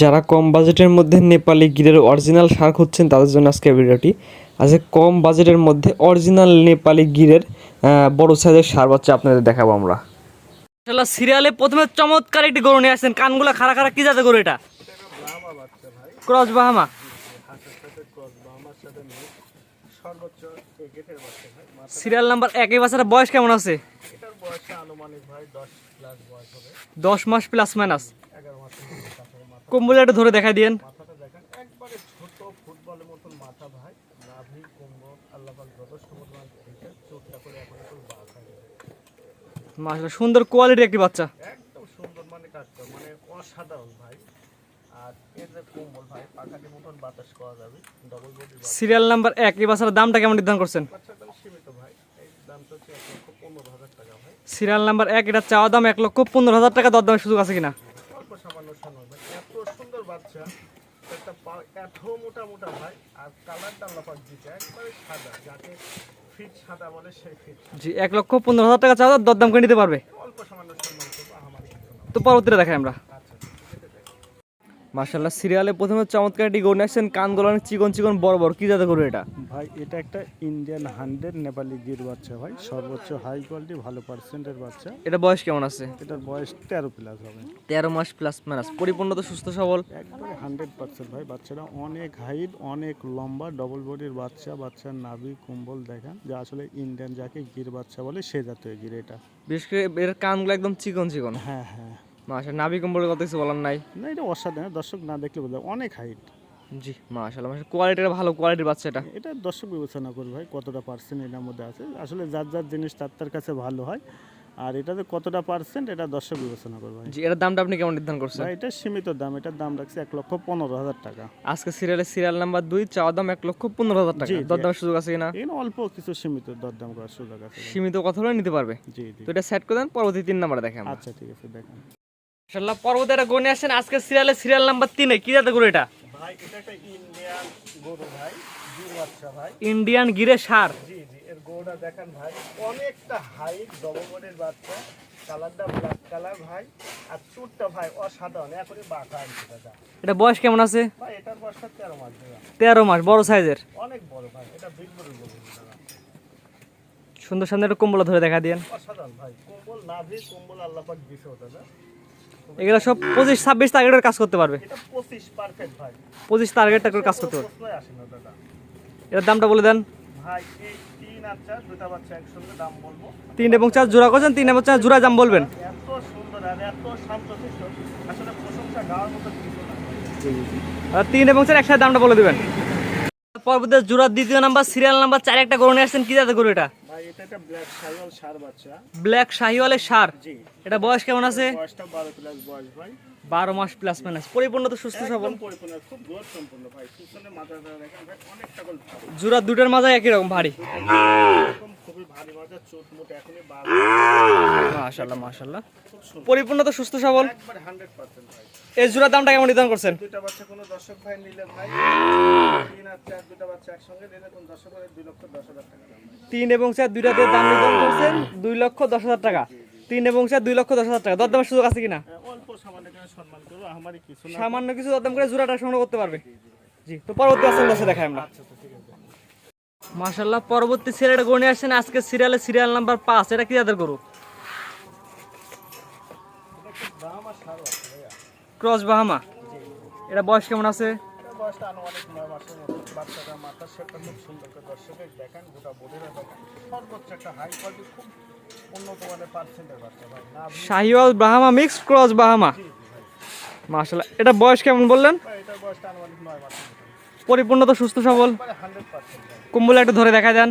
যারা কম বাজেটের মধ্যে নেপালি গিরের অরিজিনাল সার খুঁজছেন তাদের জন্য আজকে ভিডিওটি। আজকে কম বাজেটের মধ্যে অরিজিনাল নেপালি গিরের বড় সাইজের সার বাচ্চা আপনাদের দেখাবো আমরা। মাশাআল্লাহ সিরিয়ালে প্রথমে চমৎকার একটি গরু নিয়ে আসছেন। কানগুলা খাড়া খাড়া কি জাতের গরু এটা? ক্রস বাহামা সিরিয়াল নাম্বার এক এই বাচ্চাটা বয়স কেমন আছে? দশ মাস প্লাস মাইনাস কম্বলে একটু ধরে দেখাই দিয়েন মাশাআল্লাহ সুন্দর কোয়ালিটির একটি বাচ্চা। একদম সুন্দর মানে মানে অসাধারণ ভাই। আর এর যে কোমল ভাই পাখাটি মতন বাতাস করা যাবে ডবল বডি সিরিয়াল নাম্বার এক এই বাচ্চাটার দামটা কেমন নির্ধারণ করছেন? বাচ্চা দাম সীমিত ভাই এই দামটা হচ্ছে এক লক্ষ পনেরো হাজার টাকা ভাই। সিরিয়াল নাম্বার এক এটা চাওয়া দাম এক লক্ষ পনেরো হাজার টাকা দরদামের সুযোগ আছে কিনা? অল্প সামান্য বাচ্চা একটা পা এত মোটা মোটা ভাই আর কালারটা আল্লাপাক দিচ্ছে একবারে সাদা যাকে ফিট সাদা বলে সেই ফিট জি এক লক্ষ পনেরো হাজার টাকা চাওয়া দাম দরদাম করে নিতে পারবে। অল্প সামান্য সম্মান করব আমার তো পরবর্তীতে দেখাই আমরা। মার্শাল্লাহ সিরিয়ালে প্রথমে চমৎকার একটি গরু নিয়ে আসছেন কান গোলান চিকন চিকন বড় বড় কি জাতে গরু এটা? ভাই এটা একটা ইন্ডিয়ান হান্ড্রেড নেপালি গির বাচ্চা ভাই সর্বোচ্চ হাই কোয়ালিটি ভালো পার্সেন্টের বাচ্চা। এটা বয়স কেমন আছে? এটার বয়স তেরো প্লাস হবে। তেরো মাস প্লাস মাইনাস পরিপূর্ণ তো সুস্থ সবল? একবারে হান্ড্রেড পার্সেন্ট ভাই বাচ্চারা অনেক হাইট অনেক লম্বা ডবল বডির বাচ্চা বাচ্চার নাভি কুম্বল দেখেন যা আসলে ইন্ডিয়ান যাকে গির বাচ্চা বলে সে জাতীয় গির এটা। বিশেষ করে এর কানগুলো একদম চিকন চিকন। হ্যাঁ হ্যাঁ। মাসা নাভি কম্বলের কথা কিছু বলার নাই? না এটা অসাধারণ। দর্শক না দেখলে বলতে অনেক হাইট। জি মাশাল্লাহ মাসা কোয়ালিটিটা ভালো কোয়ালিটির বাচ্চা এটা এটা দর্শক বিবেচনা করবে ভাই কতটা পার্সেন্ট এটার মধ্যে আছে। আসলে যার যার জিনিস তার তার কাছে ভালো হয়। আর এটাতে কতটা পার্সেন্ট এটা দর্শক বিবেচনা করবে জি এটার দামটা আপনি কেমন নির্ধারণ করছেন? এটা সীমিত দাম এটার দাম রাখছে এক লক্ষ পনেরো হাজার টাকা। আজকে সিরিয়ালের সিরিয়াল নাম্বার দুই চাওয়া দাম এক লক্ষ পনেরো হাজার টাকা। জি। সুযোগ আছে কিনা? এখানে অল্প কিছু সীমিত দরদাম করার সুযোগ আছে সীমিত কথা হলে নিতে পারবে। জি জি। তো এটা সেট করে দেন পরবর্তী তিন নাম্বারে দেখেন আচ্ছা ঠিক আছে দেখেন। মাশাল্লাহ পর্বতে একটা গনে আসছেন আজকে সিরিয়ালে সিরিয়াল নাম্বার কি জাতে গরু এটা? ভাই এটা একটা ইন্ডিয়ান গরু ভাই গির বাচ্চা ভাই। ইন্ডিয়ান গিরে সার। জি জি এর গরুটা দেখেন ভাই। অনেকটা হাইট বাচ্চা। কালারটা ব্ল্যাক কালার ভাই। আর চুটটা ভাই অসাধারণ। এখনই বাঁকা দাদা। এটা বয়স কেমন আছে? ভাই এটার বয়সটা তেরো মাস দাদা। তেরো মাস বড় সাইজের। অনেক বড় ভাই। এটা বিগ বড় গরু দাদা। সুন্দর সামনে একটা কম্বল ধরে দেখা দিয়েন। অসাধারণ ভাই। কম্বল নাভি কম্বল আল্লাপাক দিছে দাদা। এগুলো সব পঁচিশ ছাব্বিশ টার্গেটের কাজ করতে পারবে। পঁচিশ টার্গেটটা কাজ করতে পারবে। এটার দামটা বলে দেন। তিন এবং চার জোড়া করছেন তিন এবং চার জোড়া দাম বলবেন। তিন এবং চার একসাথে দামটা বলে দেবেন। পরবর্তী জোড়ার দ্বিতীয় নাম্বার সিরিয়াল নাম্বার চার একটা গরু নিয়ে আসছেন কি জাতে গরু এটা? ভাই এটা একটা ব্ল্যাক সাইওয়াল সার বাচ্চা। ব্ল্যাক শাহিওয়ালের সার? জি। এটা বয়স কেমন আছে? বয়সটা বারো প্লাস বয়স ভাই। বারো মাস প্লাস মাইনাস পরিপূর্ণ তো সুস্থ সবল। পরিপূর্ণ খুব গ্রোথ সম্পূর্ণ ভাই। পিছনে মাথাটা দেখেন ভাই অনেকটা গোল জোড়া দুটার মাঝে একই রকম ভারী। খুবই ভারী চোট মুট এখনই মাশাল্লাহ পরিপূর্ণ তো সুস্থ সবল। এই জোড়ার দামটা কেমন নির্ধারণ করছেন? দুইটা বাচ্চা কোনো দর্শক ভাই নিলে ভাই তিন আর চার দুটা বাচ্চা একসঙ্গে নিলে কোন দর্শক ভাই দুই লক্ষ দশ হাজার টাকা দাম। তিন এবং চার দুইটাতে দাম নির্ধারণ করছেন দুই লক্ষ দশ হাজার টাকা। তিন এবং চার দুই লক্ষ দশ হাজার টাকা। দরদামের সুযোগ আছে কিনা? হ্যাঁ, অল্প সামান্য করে সম্মান করব আমারই কিছু না। সামান্য কিছু দরদাম করে জোড়াটা সংগ্রহ করতে পারবে। জি তো পরবর্তী আসলে আছে দেখাই আমরা। আচ্ছা ঠিক পরবর্তী সিরিয়ালটা গণে আসছেন আজকে সিরিয়ালে সিরিয়াল নাম্বার পাঁচ। এটা কি যাদের গরু দাম আর সার আছে ভাইয়া ক্রস বাহামা এটা বয়স কেমন আছে এটা বয়সটা আনুমানিক নয় মাসের মতো বাচ্চাটা মাথার শেপটা খুব সুন্দর করে দর্শকের দেখেন গোটা বোধেরা দেখেন সর্বোচ্চ একটা হাই কোয়ালিটি খুব উন্নত মানের পার্সেন্টের বাচ্চা ভাই। না শাহিওয়াল ব্রাহ্মা মিক্স ক্রস বাহামা। মাশাল্লাহ এটা বয়স কেমন বললেন? পরিপূর্ণ তো সুস্থ সবল। কুম্বলে একটু ধরে দেখা ভাই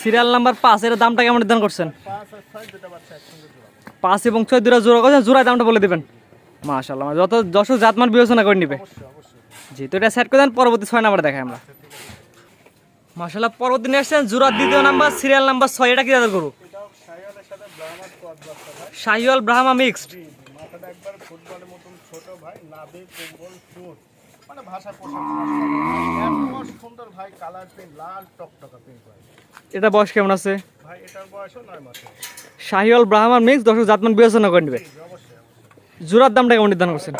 সিরিয়াল নাম্বার পাঁচ এর দামটা কেমন নির্ধারণ করছেন? পাঁচ এবং ছয় দুটা জোড়া করছেন জোড়ায় দামটা বলে দেবেন। মাশাল্লাহ যত দর্শক জাতমান বিবেচনা করে নিবে। অবশ্যই অবশ্যই জি তো এটা সেট করে দেন, পরবর্তী ছয় নাম্বার দেখাই আমরা। মাশাল্লাহ পরবর্তী নিয়ে আসছেন জোড়ার দ্বিতীয় নাম্বার সিরিয়াল নাম্বার ছয়। এটা কি বাচ্চা ভাই শাহিওয়াল ব্রাহ্মা মিক্সড মানে ভাষা পোশাক সুন্দর ভাই কালার পেন লাল টকটকা পেন ভাই এটা বয়স কেমন আছে? ভাই এটার বয়সও নয় মাসে। শাহিওয়াল ব্রাহ্মার মিক্স দর্শক জাতমান বিবেচনা করে নিবে। জোড়ার দামটা কেমন নির্ধারণ করছেন?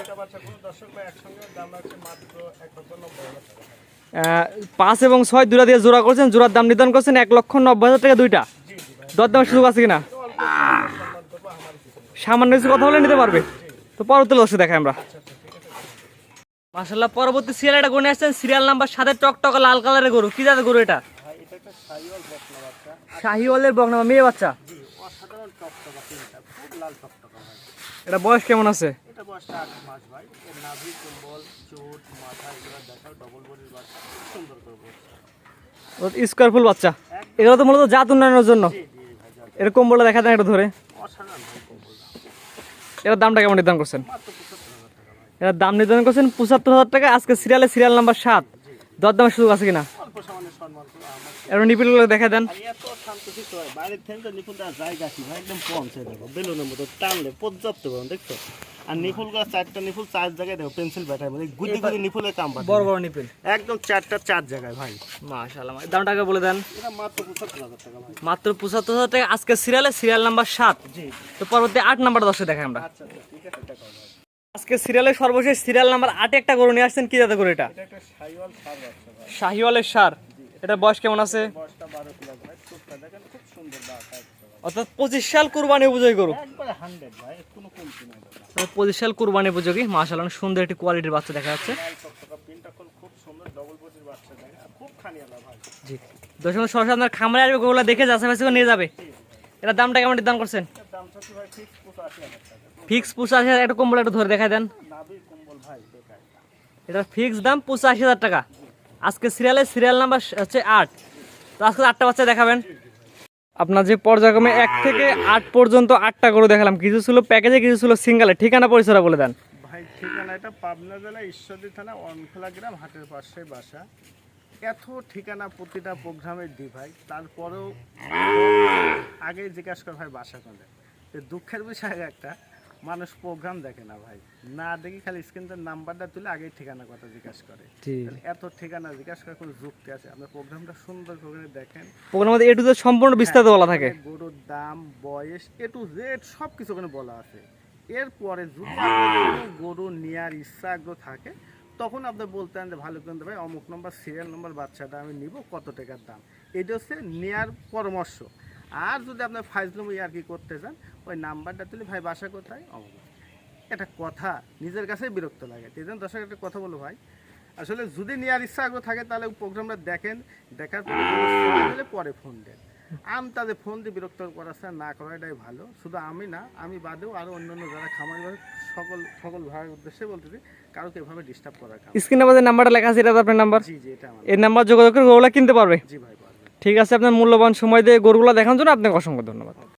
পাঁচ এবং ছয় দুটা দিয়ে জোড়া করছেন জোড়ার দাম নির্ধারণ করছেন এক লক্ষ নব্বই হাজার টাকা দুইটা। দর দামের সুযোগ আছে কিনা। সামান্য কিছু কথা বলে নিতে পারবে। তো পরবর্তী দর্শক দেখাই আমরা। মাসাল্লাহ পরবর্তী সিরিয়াল একটা গরু নিয়ে আসছেন সিরিয়াল নাম্বার সাথে টকটক লাল কালারের গরু। কি জাতের গরু এটা? শাহিওয়ালের বকনা মেয়ে বাচ্চা? এটা বয়স কেমন আছে? স্কোয়ার ফুল বাচ্চা। এগুলো তো মূলত জাত উন্নয়নের জন্য। এরকম বলে দেখা দেন এটা ধরে। এটার দামটা কেমন নির্ধারণ করছেন মাত্র পঁচাত্তর হাজার টাকা ভাই এটার দাম নির্ধারণ করছেন পঁচাত্তর হাজার টাকা আজকে সিরিয়ালে সিরিয়াল নাম্বার সাত। দর দামের সুযোগ আছে কিনা? এবার নিপিলগুলো দেখা দেন। আর এত শান্তশিষ্ট বাইরের থেকে নিপুলটা জায়গা কি ভাই একদম পৌঁছে দেখো বেলুনের মতো টানলে পর্যাপ্ত দেখছ? আর নিপুল গাছ চারটা নিপুল চার জায়গায় দেখো পেন্সিল ব্যাটার মধ্যে গুদি গুদি নিপুলের কাম বড় বড় নিপিল একদম চারটা চার জায়গায় ভাই। মাশাআল্লাহ দামটা আগে বলে দেন। এটা মাত্র পঁচাত্তর হাজার টাকা ভাই। মাত্র পঁচাত্তর হাজার টাকা আজকে সিরিয়ালে সিরিয়াল নাম্বার সাত। জি। তো পরবর্তী আট নাম্বার দশে দেখাই আমরা। আচ্ছা আচ্ছা ঠিক আছে আজকে সিরিয়ালের সর্বশেষ সিরিয়াল নাম্বার আটে একটা গরু নিয়ে আসছেন কি যাতে করে এটা? শাহিওয়ালের সার? এটা বয়স কেমন আছে। অর্থাৎ পঁচিশ সাল কুরবানি উপযোগী গরু। পঁচিশ সাল কুরবানি উপযোগী অনেক সুন্দর একটি কোয়ালিটির বাচ্চা দেখা যাচ্ছে। জি। দর্শক সরাসরি আপনার খামারে আসবে গরুগুলো দেখে যাচ্ছে বাছে নিয়ে যাবে। এটা দামটা কেমন দাম করছেন? দাম ভাই ফিক্স পঁচাশি হাজার, একটা কম্বল একটু ধরে দেখাই দেন। এটার ফিক্স দাম পঁচাশি হাজার টাকা। আজকে সিরিয়ালের সিরিয়াল নাম্বার হচ্ছে আট। তো আজকে আটটা বাচ্চা দেখাবেন। আপনার যে পর্যায়ক্রমে এক থেকে আট পর্যন্ত আটটা করে দেখালাম। কিছু ছিল প্যাকেজে কিছু ছিল সিঙ্গেলে ঠিকানা, পরিচয়টা বলে দেন। ভাই, ঠিকানা এটা পাবনা জেলা ঈশ্বরদী থানা, অনখোলা গ্রাম, হাটের পাশে বাসা। এত ঠিকানা প্রতিটা প্রোগ্রামে দিই ভাই। তারপরেও আগে জিজ্ঞাসা করে ভাই, বাসা কোনে দুঃখের বিষয় একটা। মানুষ প্রোগ্রাম দেখে না ভাই। না দেখি খালি স্ক্রিনের নাম্বারটা তুলে আগেই ঠিকানা কথা জিজ্ঞাসা করে। এত ঠিকানা জিজ্ঞাসা করার কোনো যুক্তি আছে? আপনার প্রোগ্রামটা সুন্দর করে দেখেন। প্রোগ্রাম এ টু জেড সম্পূর্ণ বিস্তারিত বলা থাকে। গরুর দাম বয়স এ টু জেড সব কিছু ওখানে বলা আছে। এরপরে যদি গরু নেওয়ার ইচ্ছা আগ্রহ থাকে তখন আপনি বলতেন যে ভালো কিন্তু ভাই অমুক নম্বর সিরিয়াল নম্বর বাচ্চাটা আমি নিব কত টাকার দাম? এটা হচ্ছে নেয়ার পরামর্শ। আর যদি আপনার ফাইজলুম আর কি করতে চান ওই নাম্বারটা তুলে। ভাই বাসা কোথায়? অমুক এটা কথা নিজের কাছেই বিরক্ত লাগে। এই জন্য দর্শক একটা কথা বলো ভাই। আসলে যদি নেওয়ার ইচ্ছা আগ্রহ থাকে তাহলে প্রোগ্রামটা দেখেন। দেখার পরে পরে ফোন দেন। আমি তাদের ফোন দিয়ে বিরক্ত করার না করাটাই ভালো। শুধু আমি না আমি বাদেও আরও অন্যান্য যারা খামারি সকল সকল ভাইয়ের উদ্দেশ্যে বলতেছি কারোকে এভাবে ডিস্টার্ব করার স্ক্রিনে আমাদের নাম্বারটা লেখা আছে এটা আপনার নাম্বার জি জি এটা আমার এই নাম্বার যোগাযোগ করে ওগুলো কিনতে পারবে? জি ভাই ঠিক আছে আপনার মূল্যবান সময় দিয়ে গরুগুলো দেখানোর জন্য আপনাকে অসংখ্য ধন্যবাদ।